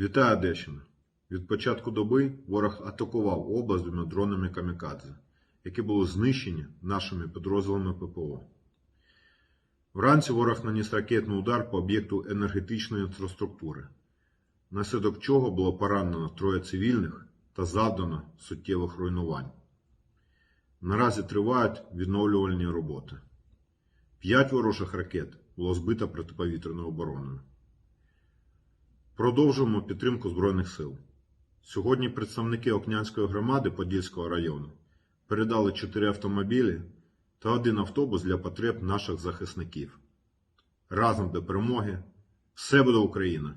Вітаю Одещина! Від початку доби ворог атакував область двома дронами камікадзе, які були знищені нашими підрозділами ППО. Вранці ворог наніс ракетний удар по об'єкту енергетичної інфраструктури, внаслідок чого було поранено троє цивільних та завдано суттєвих руйнувань. Наразі тривають відновлювальні роботи. П'ять ворожих ракет було збито протиповітряною обороною. Продовжуємо підтримку Збройних сил. Сьогодні представники Окнянської громади Подільського району передали 4 автомобілі та один автобус для потреб наших захисників. Разом до перемоги! Все буде Україна!